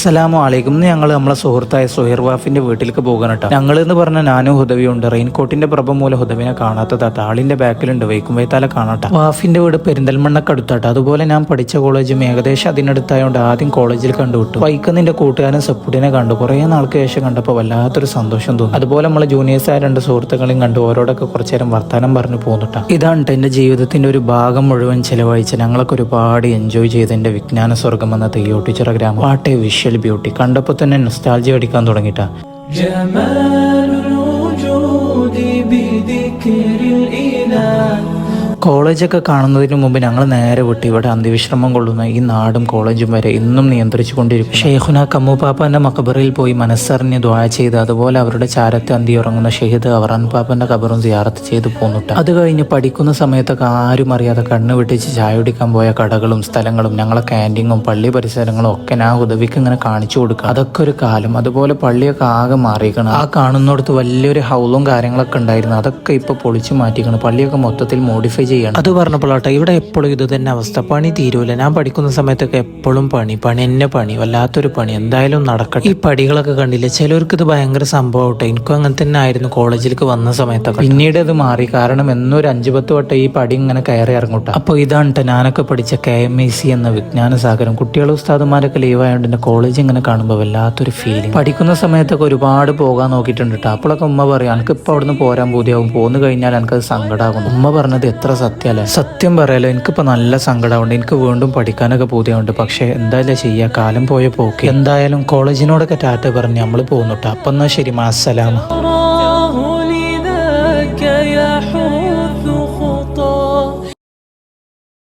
അസ്സലാമു അലൈക്കും. ഞങ്ങൾ നമ്മളെ സുഹൃത്തായ സുഹൈർ വാഫിന്റെ വീട്ടിലേക്ക് പോകാൻ കേട്ടോ. ഞങ്ങൾ എന്ന് പറഞ്ഞ ഞാനും ഹുദവിയുണ്ട്. റെയിൻകോട്ടിന്റെ പ്രഭ മൂലം ഹുദവിനെ കാണാത്തത് ആളിന്റെ ബാക്കിലുണ്ട്. വൈക്കും വൈത്താലെ കാണാട്ടോ വാഫിന്റെ വീട് പെരിന്തൽമണ്ണക്ക് അടുത്താട്ടോ. അതുപോലെ ഞാൻ പഠിച്ച കോളേജും ഏകദേശം അതിനടുത്തായതുകൊണ്ട് ആദ്യം കോളേജിൽ കണ്ടുവിട്ടു. വൈക്കുന്നതിന്റെ കൂട്ടുകാരൻ സപ്പുട്ടിനെ കണ്ടു. കുറേ നാൾക്ക് ശേഷം കണ്ടപ്പോൾ വല്ലാത്തൊരു സന്തോഷം തോന്നി. അതുപോലെ നമ്മളെ ജൂനിയേഴ്സായ രണ്ട് സുഹൃത്തുക്കളെയും കണ്ടു. ഓരോടൊക്കെ കുറച്ചു നേരം വർത്താനം പറഞ്ഞു പോന്നിട്ട ഇതാണ് എന്റെ ജീവിതത്തിന്റെ ഒരു ഭാഗം മുഴുവൻ ചെലവഴിച്ച് ഞങ്ങളൊക്കെ ഒരുപാട് എൻജോയ് ചെയ്ത് എന്റെ വിജ്ഞാന സ്വർഗം എന്ന തെയ്യോട്ടിച്ചിറ ഗ്രാമം. വാട്ടെ വിഷ്വൽ ബ്യൂട്ടി കണ്ടപ്പോൾ തന്നെ നൊസ്റ്റാൾജി അടിക്കാൻ തുടങ്ങിട്ടാ جمال الوجود بذكر الإله കോളേജൊക്കെ കാണുന്നതിന് മുമ്പ് ഞങ്ങൾ നേരെ വിട്ട് ഇവിടെ അന്ത്യവിശ്രമം കൊള്ളുന്ന ഈ നാടും കോളേജും വരെ ഇന്നും നിയന്ത്രിച്ചു കൊണ്ടിരിക്കും ഷെയ്ഖുന കമ്മുപാപ്പന്റെ മക്കബറിൽ പോയി മനസ്സറിഞ്ഞ് ദ്വാ ചെയ്ത് അതുപോലെ അവരുടെ ചാരത്തെ അന്തി ഉറങ്ങുന്ന ഷഹീദ് അവറാൻ പാപ്പന്റെ കബറും സിയാറത്ത് ചെയ്ത് പോന്നിട്ട്. അത് കഴിഞ്ഞ് പഠിക്കുന്ന സമയത്തൊക്കെ ആരും അറിയാതെ കണ്ണു വെട്ടിച്ച് ചായ കുടിക്കാൻ പോയ കടകളും സ്ഥലങ്ങളും ഞങ്ങളെ ക്യാന്റീനും പള്ളി പരിസരങ്ങളും ഒക്കെ ഞാൻ ഉദവിക്ക് ഇങ്ങനെ കാണിച്ചു കൊടുക്കുക അതൊക്കെ ഒരു കാലം. അതുപോലെ പള്ളിയൊക്കെ ആകെ മാറിയിരിക്കണം ആ കാണുന്നിടത്ത് വലിയൊരു ഹൗളും കാര്യങ്ങളൊക്കെ ഉണ്ടായിരുന്നു. അതൊക്കെ ഇപ്പൊ പൊളിച്ചു മാറ്റിക്കണം പള്ളിയൊക്കെ മൊത്തത്തിൽ മോഡിഫൈ ചെയ്യണം. അത് പറഞ്ഞപ്പോഴാട്ടെ ഇവിടെ എപ്പോഴും ഇത് തന്നെ അവസ്ഥ. പണി തീരൂല. ഞാൻ പഠിക്കുന്ന സമയത്തൊക്കെ എപ്പോഴും പണി പണി എന്നെ പണി വല്ലാത്തൊരു പണി. എന്തായാലും നടക്കട്ടെ. ഈ പടികളൊക്കെ കണ്ടില്ലേ ചിലർക്ക് ഇത് ഭയങ്കര സംഭവം ആട്ടെ എനിക്കും അങ്ങനെ തന്നെ ആയിരുന്നു കോളേജിലേക്ക് വന്ന സമയത്തൊക്കെ. പിന്നീട് അത് മാറി. കാരണം എന്നൊരു അഞ്ചു പത്ത് വട്ടം ഈ പടി ഇങ്ങനെ കയറി ഇറങ്ങൂട്ടെ. അപ്പോൾ ഇതാണ് ഞാനൊക്കെ പഠിച്ച കെ എം ഐ സി എന്ന വിജ്ഞാന സാഗരം കുട്ടികളും ഉസ്താദുമാരൊക്കെ ലീവ് ആയതുകൊണ്ട് തന്നെ കോളേജ് ഇങ്ങനെ കാണുമ്പോൾ വല്ലാത്തൊരു ഫീലിംഗ് പഠിക്കുന്ന സമയത്തൊക്കെ ഒരുപാട് പോകാൻ നോക്കിയിട്ടുണ്ട് കേട്ടോ അപ്പോഴൊക്കെ ഉമ്മ പറയും എനിക്ക് ഇപ്പൊ അവിടുന്ന് പോരാൻ പൂതിയാവും. പോന്നു കഴിഞ്ഞാൽ എനിക്കത് സങ്കടമാകും ഉമ്മ പറഞ്ഞത് എത്ര സത്യം സത്യം പറയാലോ എനിക്കിപ്പോ നല്ല സങ്കടമുണ്ട് എനിക്ക് വീണ്ടും പഠിക്കാനൊക്കെ പോതിയുണ്ട്. പക്ഷേ എന്തായാലും ചെയ്യ. കാലം പോയ പോക്ക്. എന്തായാലും കോളേജിനോടൊക്കെ ടാറ്റ പറഞ്ഞ് നമ്മൾ പോകുന്നുട്ടോ അപ്പം എന്നാൽ ശരി. മാസലാമ